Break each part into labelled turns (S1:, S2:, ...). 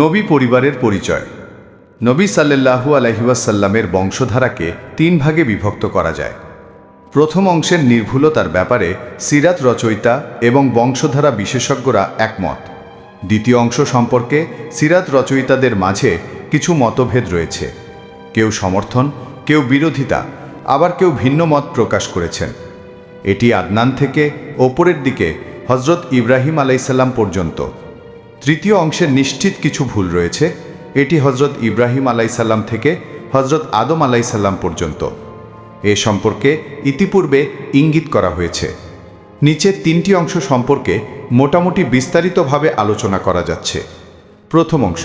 S1: নবী পরিবারের পরিচয় নবী সাল্লু আলহিউসাল্লামের বংশধারাকে তিন ভাগে বিভক্ত করা যায় প্রথম অংশের নির্ভুলতার ব্যাপারে সিরাত রচয়িতা এবং বংশধারা বিশেষজ্ঞরা একমত দ্বিতীয় অংশ সম্পর্কে সিরাত রচয়িতাদের মাঝে কিছু মতভেদ রয়েছে কেউ সমর্থন কেউ বিরোধিতা আবার কেউ ভিন্ন মত প্রকাশ করেছেন এটি আদনান থেকে ওপরের দিকে হজরত ইব্রাহিম আলাইসাল্লাম পর্যন্ত তৃতীয় অংশের নিশ্চিত কিছু ভুল রয়েছে এটি হজরত ইব্রাহিম আলাইসাল্লাম থেকে হজরত আদম আলাইসাল্লাম পর্যন্ত এ সম্পর্কে ইতিপূর্বে ইঙ্গিত করা হয়েছে নিচে তিনটি অংশ সম্পর্কে মোটামুটি বিস্তারিতভাবে আলোচনা করা যাচ্ছে প্রথম অংশ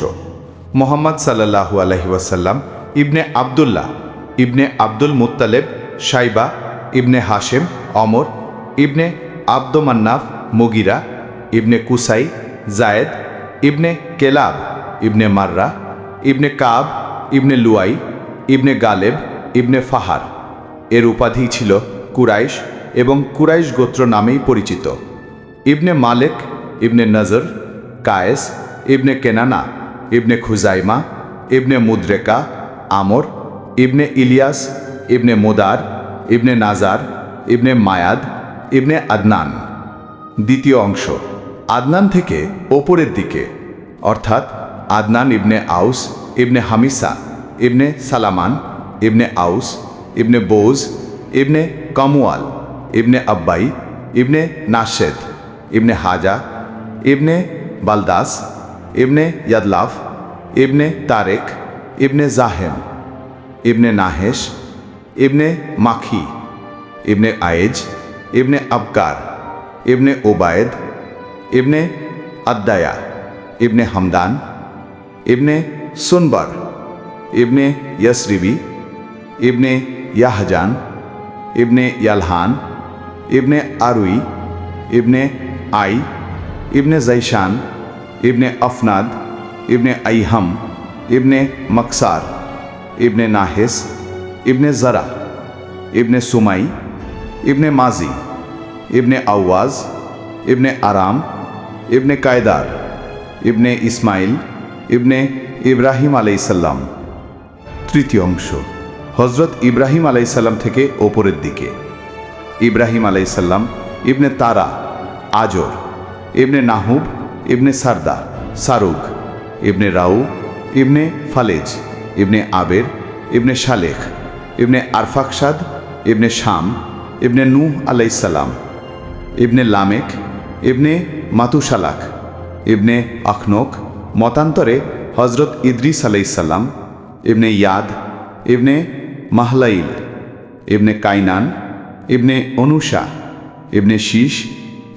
S1: মোহাম্মদ সাল্লাহু আলহিউসাল্লাম ইবনে আবদুল্লাহ ইবনে Abdul Muttalib Shaiba ibn Hashim Amr ibn Abd Manaf Mughira ibn Qusai জায়েদ ibn Kilab ibn Murrah ibn Kab ibn Luayy ibn Ghalib ibn Fihr এর উপাধি ছিল কুরাইশ এবং কুরাইশ গোত্র নামেই পরিচিত ইবনে মালেক ইবনে নজর কায়েস ইবনে কেনানা ইবনে খুজাইমা ইবনে মুদ্রেকা আমর ইবনে ইলিয়াস ইবনে মোদার ইবনে নাজার ইবনে মায়াদ ইবনে আদনান দ্বিতীয় অংশ আদনান থেকে ওপরের দিকে অর্থাৎ আদনান ইবনে আউস ইবনে হামিসা ইবনে সালামান ইবনে আউস ইবনে বোজ ইবনে কামুয়াল ইবনে আব্বাই ইবনে নাশেদ ইবনে হাজা ইবনে বালদাস ইবনে ইয়াদলাফ ইবনে তারেক ইবনে জাহেম ইবনে নাহেশ ইবনে মাখি ইবনে আয়েজ ইবনে আবকার ইবনে ওবায়েদ इब्ने अद्दया इब्ने हमदान इब्ने सुनबर इब्ने यसरीबी इब्ने याहजान इब्ने यलहान इब्ने आरुई इब्ने आई इब्ने जैशान इब्ने अफनाद इब्ने अहम इब्ने मकसार इब्ने नाहिस इब्ने ज़रा इब्ने सुमाई इब्ने माजी इब्ने आवाज़ इब्ने आराम ইবনে কায়দার ইবনে ইসমাইল ইবনে ইব্রাহিম আলাইসাল্লাম তৃতীয় অংশ হজরত ইব্রাহিম আলাইসাল্লাম থেকে ওপরের দিকে ইব্রাহিম আলাইসাল্লাম ইবনে তারা আজর ইবনে নাহুব ইবনে সারদা সারুক ইবনে রাউ ইবনে ফালেজ ইবনে আবের ইবনে শালেখ ইবনে আরফাকসাদ ইবনে শাম ইবনে নূহ আলাইসাল্লাম ইবনে লামেক ইবনে মাতুশালাক ইবনে আখনোক মতান্তরে হজরত ইদ্রিস আলাইসাল্লাম ইবনে ইয়াদ ইবনে মাহলাইল ইবনে কাইনান ইবনে অনুষা ইবনে শীষ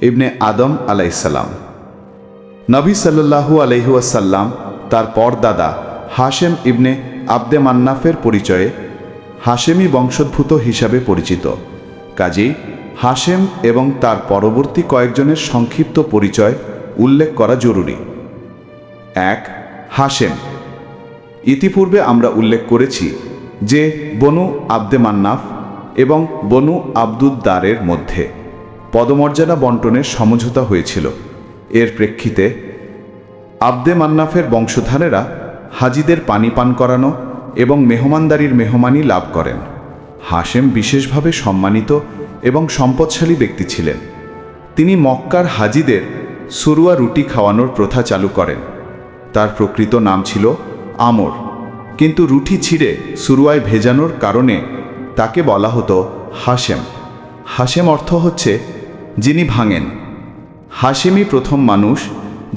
S1: ইবনে আদম আলাইসাল্লাম নবী সাল্লু আলহিউসাল্লাম তার পরদাদা হাশেম ইবনে আব্দে মান্নাফের পরিচয়ে হাশেমি বংশোদ্ভূত হিসাবে পরিচিত কাজেই হাশেম এবং তার পরবর্তী কয়েকজনের সংক্ষিপ্ত পরিচয় উল্লেখ করা জরুরি এক হাশেম ইতিপূর্বে আমরা উল্লেখ করেছি যে বনু আব্দে মান্নাফ এবং বনু আব্দুদ্দারের মধ্যে পদমর্যাদা বন্টনের সমঝোতা হয়েছিল এর প্রেক্ষিতে আব্দে মান্নাফের বংশধারেরা হাজিদের পানি পান করানো এবং মেহমানদারির মেহমানি লাভ করেন হাশেম বিশেষভাবে সম্মানিত এবং সম্পদশালী ব্যক্তি ছিলেন তিনি মক্কার হাজিদের সুরুয়া রুটি খাওয়ানোর প্রথা চালু করেন তার প্রকৃত নাম ছিল আমর কিন্তু রুটি ছিঁড়ে সুরুয়ায় ভেজানোর কারণে তাকে বলা হতো হাসেম হাসেম অর্থ হচ্ছে যিনি ভাঙেন হাসেমই প্রথম মানুষ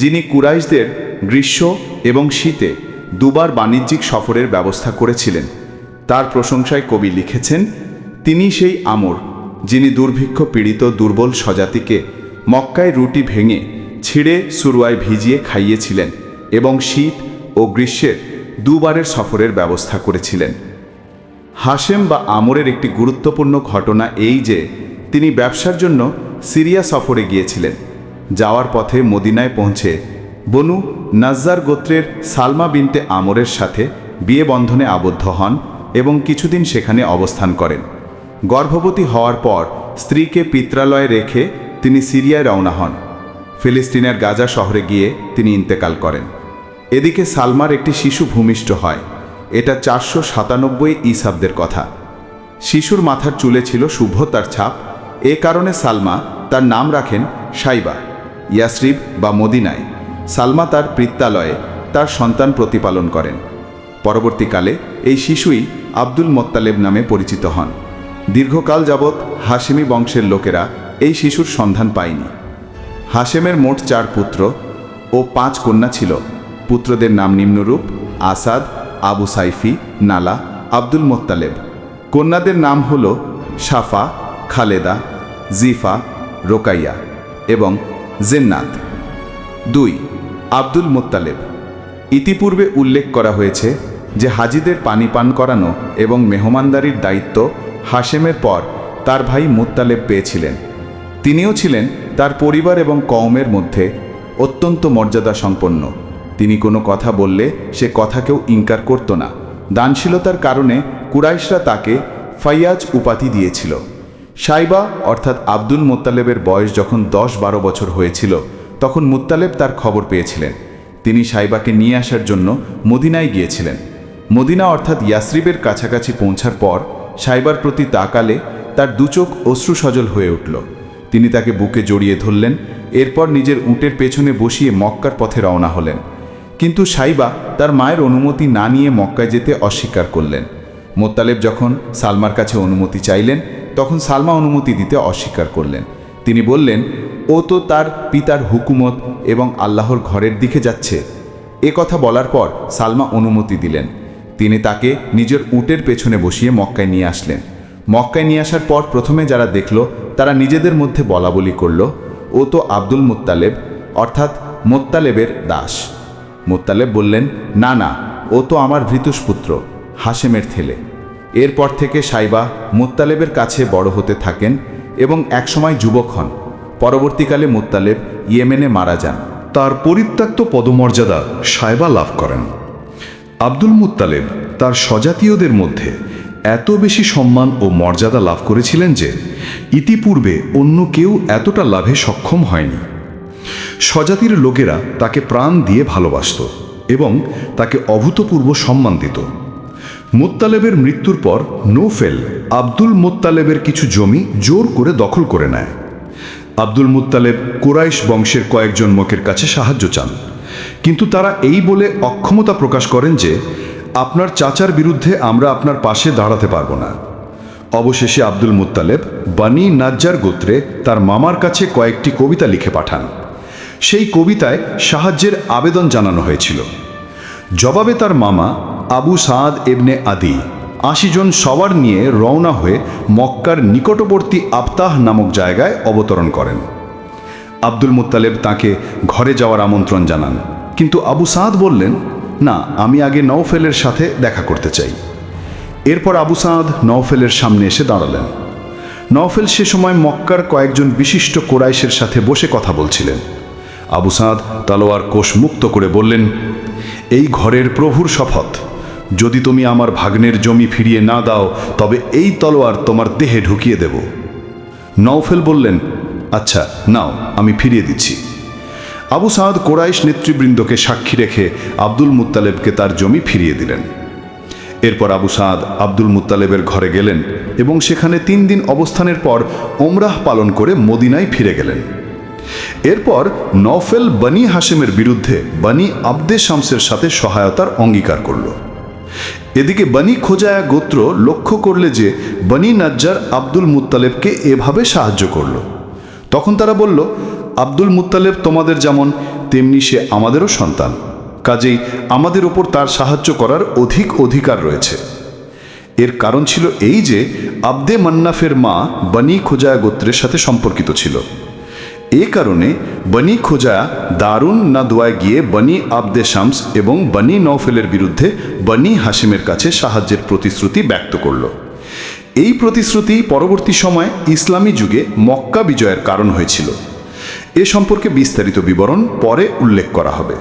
S1: যিনি কুরাইশদের গ্রীষ্ম এবং শীতে দুবার বাণিজ্যিক সফরের ব্যবস্থা করেছিলেন তার প্রশংসায় কবি লিখেছেন তিনি সেই আমর যিনি দুর্ভিক্ষ পীড়িত দুর্বল স্বজাতিকে মক্কায় রুটি ভেঙে ছিঁড়ে সুরুয়ায় ভিজিয়ে খাইয়েছিলেন এবং শীত ও গ্রীষ্মের দুবারের সফরের ব্যবস্থা করেছিলেন হাসেম বা আমরের একটি গুরুত্বপূর্ণ ঘটনা এই যে তিনি ব্যবসার জন্য সিরিয়া সফরে গিয়েছিলেন যাওয়ার পথে মদিনায় পৌঁছে বনু নাজ্জার গোত্রের সালমা বিনতে আমরের সাথে বিয়ে বন্ধনে আবদ্ধ হন এবং কিছুদিন সেখানে অবস্থান করেন গর্ভবতী হওয়ার পর স্ত্রীকে পিত্রালয়ে রেখে তিনি সিরিয়ায় রওনা হন ফিলিস্তিনের গাজা শহরে গিয়ে তিনি ইন্তেকাল করেন এদিকে সালমার একটি শিশু ভূমিষ্ঠ হয় এটা চারশো সাতানব্বই ইসাবদের কথা শিশুর মাথার চুলে ছিল শুভ্যতার ছাপ এ কারণে সালমা তার নাম রাখেন সাইবা ইয়াসরিব বা মদিনায় সালমা তার পিত্তালয়ে তার সন্তান প্রতিপালন করেন পরবর্তীকালে এই শিশুই আব্দুল মোত্তালেব নামে পরিচিত হন দীর্ঘকাল যাবৎ হাসেমি বংশের লোকেরা এই শিশুর সন্ধান পায়নি হাসেমের মোট চার পুত্র ও পাঁচ কন্যা ছিল পুত্রদের নাম নিম্নরূপ আসাদ আবু সাইফি নালা আব্দুল মোত্তালেব কন্যাদের নাম হল সাফা খালেদা জিফা রোকাইয়া এবং জেন্নাত দুই আব্দুল মোত্তালেব ইতিপূর্বে উল্লেখ করা হয়েছে যে হাজিদের পানি পান করানো এবং মেহমানদারির দায়িত্ব হাশেমের পর তার ভাই মুত্তালেব পেয়েছিলেন তিনিও ছিলেন তার পরিবার এবং কওমের মধ্যে অত্যন্ত মর্যাদা সম্পন্ন তিনি কোনো কথা বললে সে কথাকেও ইনকার করত না দানশীলতার কারণে কুরাইশরা তাকে ফাইয়াজ উপাধি দিয়েছিল সাইবা অর্থাৎ আব্দুল মোত্তালেবের বয়স যখন দশ বারো বছর হয়েছিল তখন মুত্তালেব তার খবর পেয়েছিলেন তিনি সাইবাকে নিয়ে আসার জন্য মদিনায় গিয়েছিলেন মদিনা অর্থাৎ ইয়াসরিবের কাছাকাছি পৌঁছার পর সাইবার প্রতি তাকালে তার দুচোখ অশ্রু সজল হয়ে উঠল তিনি তাকে বুকে জড়িয়ে ধরলেন এরপর নিজের উটের পেছনে বসিয়ে মক্কার পথে রওনা হলেন কিন্তু সাইবা তার মায়ের অনুমতি না নিয়ে মক্কায় যেতে অস্বীকার করলেন মোত্তালেব যখন সালমার কাছে অনুমতি চাইলেন তখন সালমা অনুমতি দিতে অস্বীকার করলেন তিনি বললেন ও তো তার পিতার হুকুমত এবং আল্লাহর ঘরের দিকে যাচ্ছে এ কথা বলার পর সালমা অনুমতি দিলেন তিনি তাকে নিজের উটের পেছনে বসিয়ে মক্কায় নিয়ে আসলেন মক্কায় নিয়ে আসার পর প্রথমে যারা দেখল তারা নিজেদের মধ্যে বলা বলি করল ও তো আব্দুল মুত্তালেব অর্থাৎ মোত্তালেবের দাস মোত্তালেব বললেন না না ও তো আমার ভৃতুষপুত্র হাসেমের থেলে এরপর থেকে সাইবা মোত্তালেবের কাছে বড় হতে থাকেন এবং একসময় যুবক হন পরবর্তীকালে মোত্তালেব ইয়েমেনে মারা যান তার পরিত্যক্ত পদমর্যাদা সাইবা লাভ করেন আব্দুল মুত্তালেব তার স্বজাতীয়দের মধ্যে এত বেশি সম্মান ও মর্যাদা লাভ করেছিলেন যে ইতিপূর্বে অন্য কেউ এতটা লাভে সক্ষম হয়নি স্বজাতির লোকেরা তাকে প্রাণ দিয়ে ভালোবাসত এবং তাকে অভূতপূর্ব সম্মান দিত মোত্তালেবের মৃত্যুর পর নোফেল আব্দুল মোত্তালেবের কিছু জমি জোর করে দখল করে নেয় আব্দুল মুত্তালেব কোরাইশ বংশের কয়েকজন মকের কাছে সাহায্য চান কিন্তু তারা এই বলে অক্ষমতা প্রকাশ করেন যে আপনার চাচার বিরুদ্ধে আমরা আপনার পাশে দাঁড়াতে পারব না অবশেষে আব্দুল মুত্তালেব বানি নাজ্জার গোত্রে তার মামার কাছে কয়েকটি কবিতা লিখে পাঠান সেই কবিতায় সাহায্যের আবেদন জানানো হয়েছিল জবাবে তার মামা আবু সাদ এবনে আদি আশি জন সবার নিয়ে রওনা হয়ে মক্কার নিকটবর্তী আবতাহ নামক জায়গায় অবতরণ করেন আব্দুল মুত্তালেব তাকে ঘরে যাওয়ার আমন্ত্রণ জানান কিন্তু আবু সাদ বললেন না আমি আগে নওফেলের সাথে দেখা করতে চাই এরপর আবু সাদ নওফেলের সামনে এসে দাঁড়ালেন নওফেল সে সময় মক্কার কয়েকজন বিশিষ্ট কোরাইশের সাথে বসে কথা বলছিলেন আবু সাদ তালোয়ার কোষ মুক্ত করে বললেন এই ঘরের প্রভুর শপথ যদি তুমি আমার ভাগ্নের জমি ফিরিয়ে না দাও তবে এই তলোয়ার তোমার দেহে ঢুকিয়ে দেব নওফেল বললেন আচ্ছা নাও আমি ফিরিয়ে দিচ্ছি আবু সাদ কোরাইশ নেতৃবৃন্দকে সাক্ষী রেখে আব্দুল মুতালেবকে তার জমি ফিরিয়ে দিলেন এরপর আবু সাদ আব্দুল মুতালেবের ঘরে গেলেন এবং সেখানে তিন দিন অবস্থানের পর ওমরাহ পালন করে মদিনায় ফিরে গেলেন এরপর নফেল বনি হাসেমের বিরুদ্ধে বনি আব্দে শামসের সাথে সহায়তার অঙ্গীকার করল এদিকে বনি খোজায়া গোত্র লক্ষ্য করলে যে বনি নাজ্জার আব্দুল মুতালেবকে এভাবে সাহায্য করল তখন তারা বলল আব্দুল মুতালেব তোমাদের যেমন তেমনি সে আমাদেরও সন্তান কাজেই আমাদের ওপর তার সাহায্য করার অধিক অধিকার রয়েছে এর কারণ ছিল এই যে আব্দে মান্নাফের মা বনি খোজা গোত্রের সাথে সম্পর্কিত ছিল এ কারণে বনি খোজা দারুন দোয়ায় গিয়ে বনি আবদে শামস এবং বনি নৌফেলের বিরুদ্ধে বনি হাসিমের কাছে সাহায্যের প্রতিশ্রুতি ব্যক্ত করল এই প্রতিশ্রুতি পরবর্তী সময় ইসলামী যুগে মক্কা বিজয়ের কারণ হয়েছিল এ সম্পর্কে বিস্তারিত বিবরণ পরে উল্লেখ করা হবে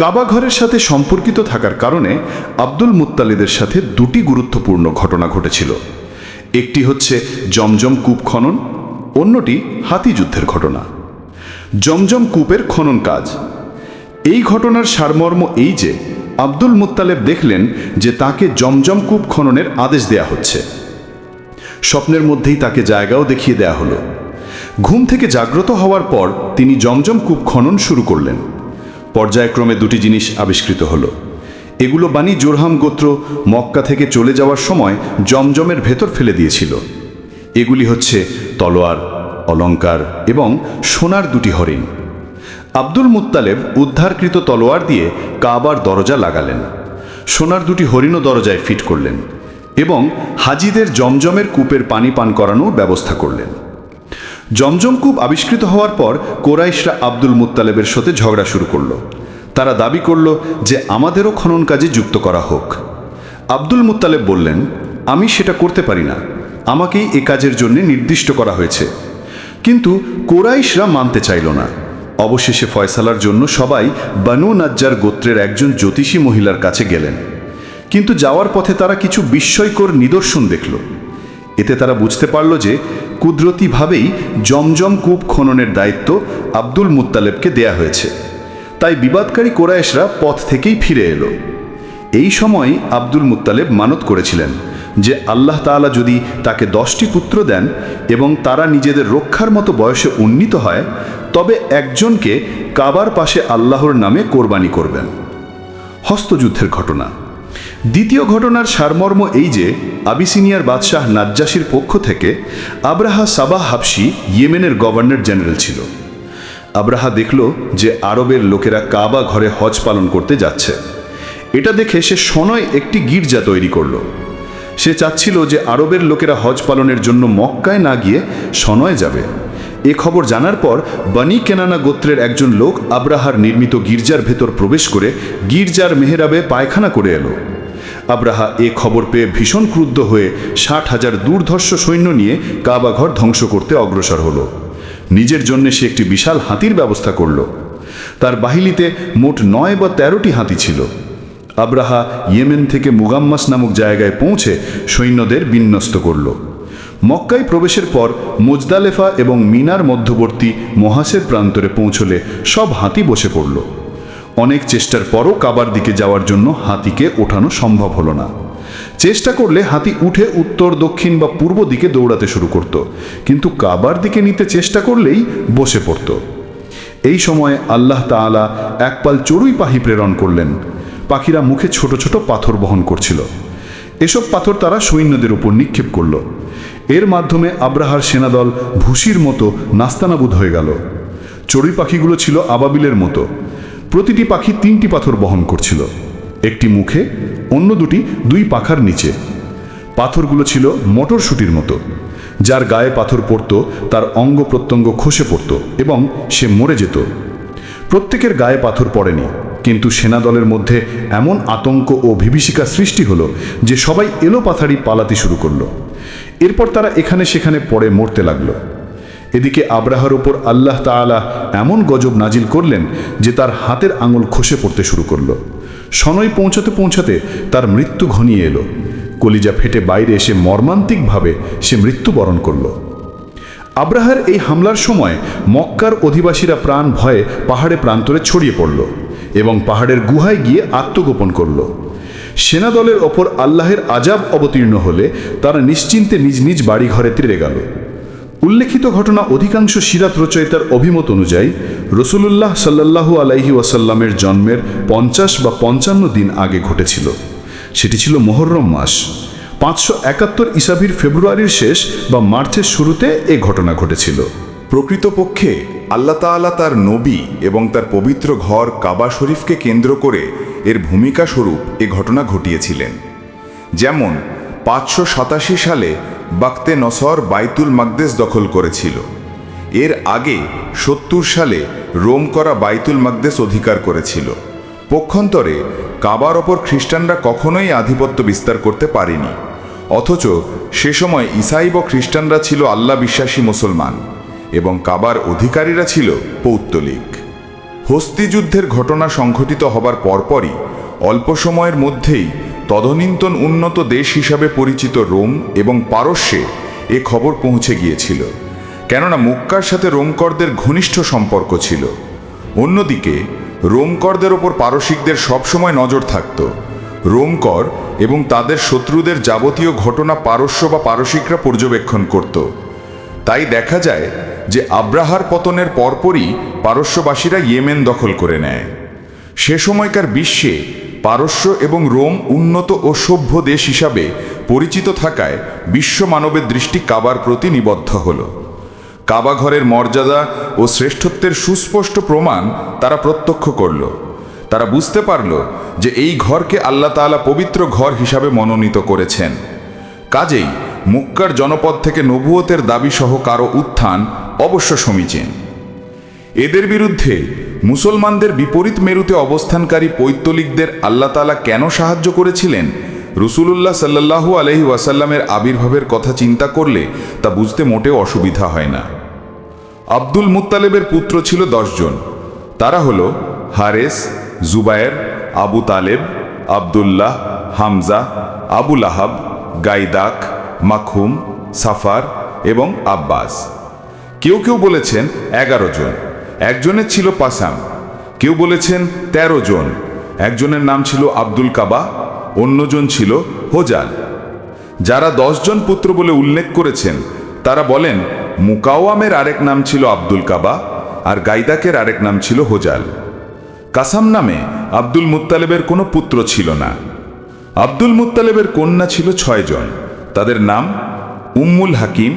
S1: কাবাঘরের সাথে সম্পর্কিত থাকার কারণে আব্দুল মুত্তালিদের সাথে দুটি গুরুত্বপূর্ণ ঘটনা ঘটেছিল একটি হচ্ছে জমজম কূপ খনন অন্যটি হাতিযুদ্ধের ঘটনা জমজম কূপের খনন কাজ এই ঘটনার সারমর্ম এই যে আব্দুল মুতালেব দেখলেন যে তাকে জমজম কূপ খননের আদেশ দেয়া হচ্ছে স্বপ্নের মধ্যেই তাকে জায়গাও দেখিয়ে দেয়া হলো ঘুম থেকে জাগ্রত হওয়ার পর তিনি জমজম কূপ খনন শুরু করলেন পর্যায়ক্রমে দুটি জিনিস আবিষ্কৃত হলো এগুলো বাণী জোরহাম গোত্র মক্কা থেকে চলে যাওয়ার সময় জমজমের ভেতর ফেলে দিয়েছিল এগুলি হচ্ছে তলোয়ার অলঙ্কার এবং সোনার দুটি হরিণ আব্দুল মুত্তালেব উদ্ধারকৃত তলোয়ার দিয়ে কাবার দরজা লাগালেন সোনার দুটি হরিণও দরজায় ফিট করলেন এবং হাজিদের জমজমের কূপের পানি পান করানোর ব্যবস্থা করলেন জমজমকূপ আবিষ্কৃত হওয়ার পর কোরাইশরা আব্দুল মুত্তালেবের সাথে ঝগড়া শুরু করল তারা দাবি করল যে আমাদেরও খনন কাজে যুক্ত করা হোক আব্দুল মুত্তালেব বললেন আমি সেটা করতে পারি না আমাকেই এ কাজের জন্য নির্দিষ্ট করা হয়েছে কিন্তু কোরাইশরা মানতে চাইল না অবশেষে ফয়সালার জন্য সবাই বানু নাজ্জার গোত্রের একজন জ্যোতিষী মহিলার কাছে গেলেন কিন্তু যাওয়ার পথে তারা কিছু বিস্ময়কর নিদর্শন দেখল এতে তারা বুঝতে পারল যে কুদরতিভাবেই জমজম কূপ খননের দায়িত্ব আব্দুল মুত্তালেবকে দেয়া হয়েছে তাই বিবাদকারী কোরায়েশরা পথ থেকেই ফিরে এলো এই সময় আব্দুল মুত্তালেব মানত করেছিলেন যে আল্লাহ তালা যদি তাকে দশটি পুত্র দেন এবং তারা নিজেদের রক্ষার মতো বয়সে উন্নীত হয় তবে একজনকে কাবার পাশে আল্লাহর নামে কোরবানি করবেন হস্তযুদ্ধের ঘটনা দ্বিতীয় ঘটনার সারমর্ম এই যে আবিসিনিয়ার বাদশাহ নাজ্জাসির পক্ষ থেকে আব্রাহা সাবাহ হাফসি ইয়েমেনের গভর্নর জেনারেল ছিল আব্রাহা দেখল যে আরবের লোকেরা কাবা ঘরে হজ পালন করতে যাচ্ছে এটা দেখে সে সনয় একটি গির্জা তৈরি করল সে চাচ্ছিল যে আরবের লোকেরা হজ পালনের জন্য মক্কায় না গিয়ে সনয় যাবে এ খবর জানার পর বানি কেনানা গোত্রের একজন লোক আব্রাহার নির্মিত গির্জার ভেতর প্রবেশ করে গির্জার মেহেরাবে পায়খানা করে এলো আব্রাহা এ খবর পেয়ে ভীষণ ক্রুদ্ধ হয়ে ষাট হাজার দুর্ধর্ষ সৈন্য নিয়ে কাবাঘর ধ্বংস করতে অগ্রসর হল নিজের জন্য সে একটি বিশাল হাতির ব্যবস্থা করল তার বাহিলিতে মোট নয় বা তেরোটি হাতি ছিল আব্রাহা ইয়েমেন থেকে মুগাম্মাস নামক জায়গায় পৌঁছে সৈন্যদের বিন্যস্ত করল মক্কায় প্রবেশের পর মোজদালেফা এবং মিনার মধ্যবর্তী মহাসের প্রান্তরে পৌঁছলে সব হাতি বসে পড়ল অনেক চেষ্টার পরও কাবার দিকে যাওয়ার জন্য হাতিকে ওঠানো সম্ভব হলো না চেষ্টা করলে হাতি উঠে উত্তর দক্ষিণ বা পূর্ব দিকে দৌড়াতে শুরু করত কিন্তু কাবার দিকে নিতে চেষ্টা করলেই বসে পড়ত এই সময় আল্লাহ তালা একপাল চড়ুই পাহি প্রেরণ করলেন পাখিরা মুখে ছোট ছোট পাথর বহন করছিল এসব পাথর তারা সৈন্যদের উপর নিক্ষেপ করল এর মাধ্যমে আব্রাহার সেনাদল ভুসির মতো নাস্তানাবুদ হয়ে গেল চড়ুই পাখিগুলো ছিল আবাবিলের মতো প্রতিটি পাখি তিনটি পাথর বহন করছিল একটি মুখে অন্য দুটি দুই পাখার নিচে পাথরগুলো ছিল মটরশুটির মতো যার গায়ে পাথর পড়ত তার অঙ্গ প্রত্যঙ্গ খসে পড়ত এবং সে মরে যেত প্রত্যেকের গায়ে পাথর পড়েনি কিন্তু সেনা দলের মধ্যে এমন আতঙ্ক ও বিভীষিকা সৃষ্টি হলো যে সবাই এলো পাথারি পালাতে শুরু করলো এরপর তারা এখানে সেখানে পড়ে মরতে লাগলো এদিকে আব্রাহার ওপর আল্লাহ তালা এমন গজব নাজিল করলেন যে তার হাতের আঙুল খসে পড়তে শুরু করল সনই পৌঁছাতে পৌঁছাতে তার মৃত্যু ঘনিয়ে এলো কলিজা ফেটে বাইরে এসে মর্মান্তিকভাবে সে মৃত্যুবরণ করল আব্রাহার এই হামলার সময় মক্কার অধিবাসীরা প্রাণ ভয়ে পাহাড়ে প্রান্তরে ছড়িয়ে পড়ল এবং পাহাড়ের গুহায় গিয়ে আত্মগোপন করল সেনাদলের ওপর আল্লাহের আজাব অবতীর্ণ হলে তারা নিশ্চিন্তে নিজ নিজ বাড়িঘরে তিরে গেল উল্লেখিত ঘটনা অধিকাংশ সিরাত রচয়িতার অভিমত অনুযায়ী রসুলুল্লাহ সাল্লাল্লাহু আলাইহি ওয়াসাল্লামের জন্মের পঞ্চাশ বা পঞ্চান্ন দিন আগে ঘটেছিল সেটি ছিল মোহরম মাস পাঁচশো একাত্তর ইসাবির ফেব্রুয়ারির শেষ বা মার্চের শুরুতে এ ঘটনা ঘটেছিল প্রকৃতপক্ষে আল্লাহ তালা তার নবী এবং তার পবিত্র ঘর কাবা শরীফকে কেন্দ্র করে এর ভূমিকা স্বরূপ এ ঘটনা ঘটিয়েছিলেন যেমন পাঁচশো সাতাশি সালে বাক্তে নসর বাইতুল মাকদেস দখল করেছিল এর আগে সত্তর সালে রোম করা বাইতুল মাকদেস অধিকার করেছিল পক্ষান্তরে কাবার ওপর খ্রিস্টানরা কখনোই আধিপত্য বিস্তার করতে পারেনি অথচ সে সময় ইসাইব খ্রিস্টানরা ছিল আল্লাহ বিশ্বাসী মুসলমান এবং কাবার অধিকারীরা ছিল পৌত্তলিক হস্তিযুদ্ধের ঘটনা সংঘটিত হবার পরপরই অল্প সময়ের মধ্যেই তদনীন্তন উন্নত দেশ হিসাবে পরিচিত রোম এবং পারস্যে এ খবর পৌঁছে গিয়েছিল কেননা মুক্কার সাথে রোমকরদের ঘনিষ্ঠ সম্পর্ক ছিল অন্যদিকে রোমকরদের ওপর পারসিকদের সবসময় নজর থাকত রোমকর এবং তাদের শত্রুদের যাবতীয় ঘটনা পারস্য বা পারসিকরা পর্যবেক্ষণ করত তাই দেখা যায় যে আব্রাহার পতনের পরপরই পারস্যবাসীরা ইয়েমেন দখল করে নেয় সে সময়কার বিশ্বে পারস্য এবং রোম উন্নত ও সভ্য দেশ হিসাবে পরিচিত থাকায় বিশ্ব মানবের দৃষ্টি কাবার প্রতি নিবদ্ধ হল কাবাঘরের মর্যাদা ও শ্রেষ্ঠত্বের সুস্পষ্ট প্রমাণ তারা প্রত্যক্ষ করল তারা বুঝতে পারল যে এই ঘরকে আল্লাহ তালা পবিত্র ঘর হিসাবে মনোনীত করেছেন কাজেই মুক্কার জনপদ থেকে নবুয়তের সহ কারো উত্থান অবশ্য সমীচীন এদের বিরুদ্ধে মুসলমানদের বিপরীত মেরুতে অবস্থানকারী পৈত্তলিকদের আল্লাহ তালা কেন সাহায্য করেছিলেন রসুলুল্লাহ সাল্লাহু আলহি ওয়াসাল্লামের আবির্ভাবের কথা চিন্তা করলে তা বুঝতে মোটেও অসুবিধা হয় না আব্দুল মুত্তালেবের পুত্র ছিল দশজন তারা হল হারেস জুবায়ের আবু তালেব আবদুল্লাহ হামজা আবুল আহাব গাইদাক মাখুম সাফার এবং আব্বাস কেউ কেউ বলেছেন এগারো জন একজনের ছিল পাসাম কেউ বলেছেন ১৩ জন একজনের নাম ছিল আব্দুল কাবা অন্যজন ছিল হোজাল যারা জন পুত্র বলে উল্লেখ করেছেন তারা বলেন মুকাওয়ামের আরেক নাম ছিল আব্দুল কাবা আর গাইদাকের আরেক নাম ছিল হোজাল কাসাম নামে আব্দুল মুত্তালেবের কোনো পুত্র ছিল না আব্দুল মুত্তালেবের কন্যা ছিল ছয়জন তাদের নাম উম্মুল হাকিম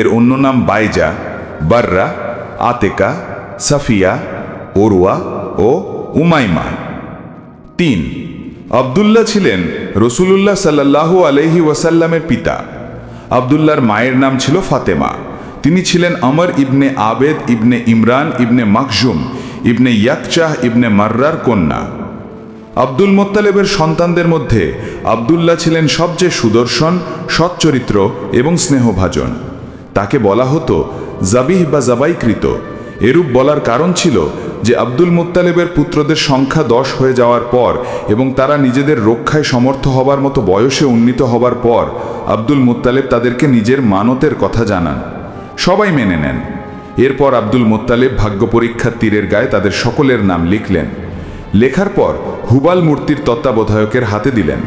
S1: এর অন্য নাম বাইজা বাররা আতেকা সাফিয়া ওরুয়া ও উমাইমা তিন আবদুল্লাহ ছিলেন রসুলুল্লাহ সাল্লাহু আলহি ওয়াসাল্লামের পিতা আবদুল্লার মায়ের নাম ছিল ফাতেমা তিনি ছিলেন অমর ইবনে আবেদ ইবনে ইমরান ইবনে মাকজুম ইবনে ইয়াকচাহ ইবনে মার্রার কন্যা আব্দুল মোত্তালেবের সন্তানদের মধ্যে আবদুল্লাহ ছিলেন সবচেয়ে সুদর্শন সচ্চরিত্র এবং স্নেহভাজন তাকে বলা হতো জাবিহ বা জাবাইকৃত এরূপ বলার কারণ ছিল যে আব্দুল মোত্তালেবের পুত্রদের সংখ্যা দশ হয়ে যাওয়ার পর এবং তারা নিজেদের রক্ষায় সমর্থ হবার মতো বয়সে উন্নীত হবার পর আব্দুল মোত্তালেব তাদেরকে নিজের মানতের কথা জানান সবাই মেনে নেন এরপর আব্দুল মোত্তালেব ভাগ্য পরীক্ষার তীরের গায়ে তাদের সকলের নাম লিখলেন লেখার পর হুবাল মূর্তির তত্ত্বাবধায়কের হাতে দিলেন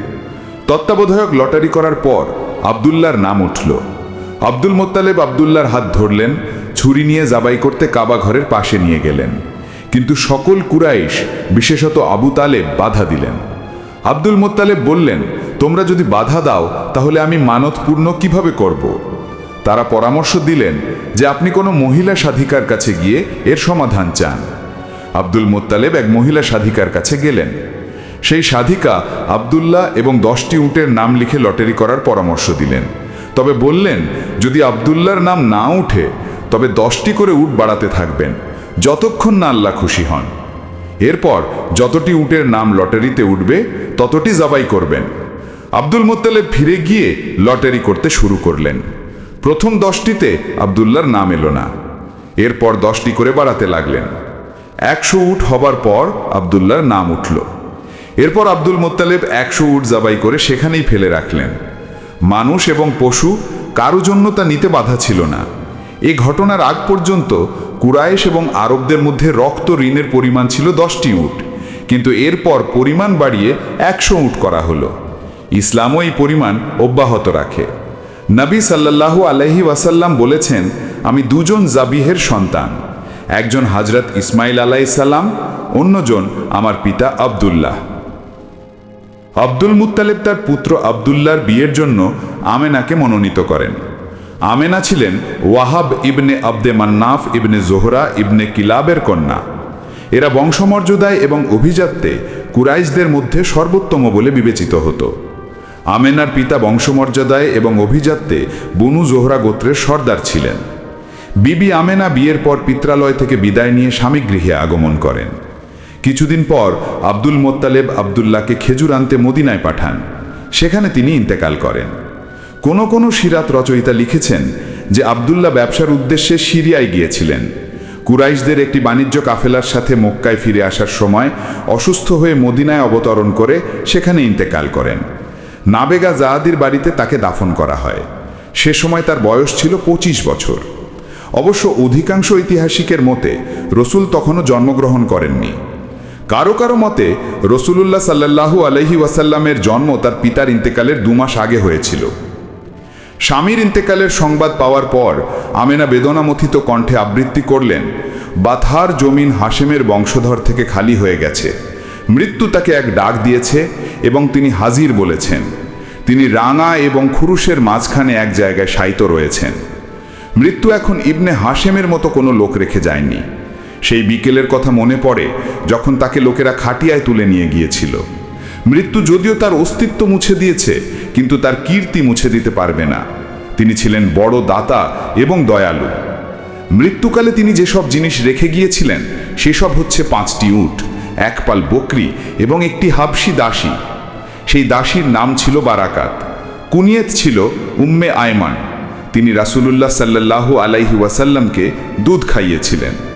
S1: তত্ত্বাবধায়ক লটারি করার পর আবদুল্লার নাম উঠল আব্দুল মোত্তালেব আবদুল্লার হাত ধরলেন ছুরি নিয়ে জাবাই করতে কাবা ঘরের পাশে নিয়ে গেলেন কিন্তু সকল কুরাইশ বিশেষত আবু তালেব বাধা দিলেন আব্দুল মোত্তালেব বললেন তোমরা যদি বাধা দাও তাহলে আমি মানতপূর্ণ কিভাবে করব। তারা পরামর্শ দিলেন যে আপনি কোনো মহিলা সাধিকার কাছে গিয়ে এর সমাধান চান আব্দুল মোত্তালেব এক মহিলা সাধিকার কাছে গেলেন সেই সাধিকা আবদুল্লাহ এবং দশটি উটের নাম লিখে লটারি করার পরামর্শ দিলেন তবে বললেন যদি আবদুল্লার নাম না উঠে তবে দশটি করে উট বাড়াতে থাকবেন যতক্ষণ না আল্লাহ খুশি হন এরপর যতটি উটের নাম লটারিতে উঠবে ততটি জবাই করবেন আব্দুল মোত্তালেব ফিরে গিয়ে লটারি করতে শুরু করলেন প্রথম দশটিতে আবদুল্লার নাম এলো না এরপর দশটি করে বাড়াতে লাগলেন একশো উট হবার পর আবদুল্লার নাম উঠল এরপর আব্দুল মোত্তালেব একশো উট জবাই করে সেখানেই ফেলে রাখলেন মানুষ এবং পশু কারো জন্য তা নিতে বাধা ছিল না এ ঘটনার আগ পর্যন্ত কুরায়েশ এবং আরবদের মধ্যে রক্ত ঋণের পরিমাণ ছিল দশটি উট কিন্তু এরপর পরিমাণ বাড়িয়ে একশো উট করা হলো ইসলামও এই পরিমাণ অব্যাহত রাখে নবী সাল্লাল্লাহু আলহি ওয়াসাল্লাম বলেছেন আমি দুজন জাবিহের সন্তান একজন হাজরত ইসমাইল আলাইসাল্লাম অন্যজন আমার পিতা আবদুল্লাহ আব্দুল মুত্তালেব তার পুত্র আবদুল্লার বিয়ের জন্য আমেনাকে মনোনীত করেন আমেনা ছিলেন ওয়াহাব ইবনে আব্দে মান্নাফ ইবনে জোহরা ইবনে কিলাবের কন্যা এরা বংশমর্যাদায় এবং অভিজাত্যে কুরাইশদের মধ্যে সর্বোত্তম বলে বিবেচিত হতো আমেনার পিতা বংশমর্যাদায় এবং অভিজাত্যে বনু জোহরা গোত্রের সর্দার ছিলেন বিবি আমেনা বিয়ের পর পিত্রালয় থেকে বিদায় নিয়ে স্বামীগৃহে আগমন করেন কিছুদিন পর আব্দুল মোত্তালেব আবদুল্লাহকে খেজুর আনতে মদিনায় পাঠান সেখানে তিনি ইন্তেকাল করেন কোনো কোনো সিরাত রচয়িতা লিখেছেন যে আবদুল্লাহ ব্যবসার উদ্দেশ্যে সিরিয়ায় গিয়েছিলেন কুরাইশদের একটি বাণিজ্য কাফেলার সাথে মক্কায় ফিরে আসার সময় অসুস্থ হয়ে মদিনায় অবতরণ করে সেখানে ইন্তেকাল করেন নাবেগা জাহাদির বাড়িতে তাকে দাফন করা হয় সে সময় তার বয়স ছিল ২৫ বছর অবশ্য অধিকাংশ ঐতিহাসিকের মতে রসুল তখনও জন্মগ্রহণ করেননি কারো কারো মতে রসুলুল্লাহ সাল্লাহু আলহি ওয়াসাল্লামের জন্ম তার পিতার ইন্তেকালের দু মাস আগে হয়েছিল স্বামীর ইন্তেকালের সংবাদ পাওয়ার পর আমেনা বেদনামথিত কণ্ঠে আবৃত্তি করলেন বাথার জমিন হাসেমের বংশধর থেকে খালি হয়ে গেছে মৃত্যু তাকে এক ডাক দিয়েছে এবং তিনি হাজির বলেছেন তিনি রাঙা এবং খুরুশের মাঝখানে এক জায়গায় সাইত রয়েছেন মৃত্যু এখন ইবনে হাসেমের মতো কোনো লোক রেখে যায়নি সেই বিকেলের কথা মনে পড়ে যখন তাকে লোকেরা খাটিয়ায় তুলে নিয়ে গিয়েছিল মৃত্যু যদিও তার অস্তিত্ব মুছে দিয়েছে কিন্তু তার কীর্তি মুছে দিতে পারবে না তিনি ছিলেন বড় দাতা এবং দয়ালু মৃত্যুকালে তিনি যেসব জিনিস রেখে গিয়েছিলেন সেসব হচ্ছে পাঁচটি উট পাল বকরি এবং একটি হাবসি দাসী সেই দাসীর নাম ছিল বারাকাত কুনিয়েত ছিল উম্মে আয়মান তিনি রাসুলুল্লাহ সাল্লাহ আলাইহি ওয়াসাল্লামকে দুধ খাইয়েছিলেন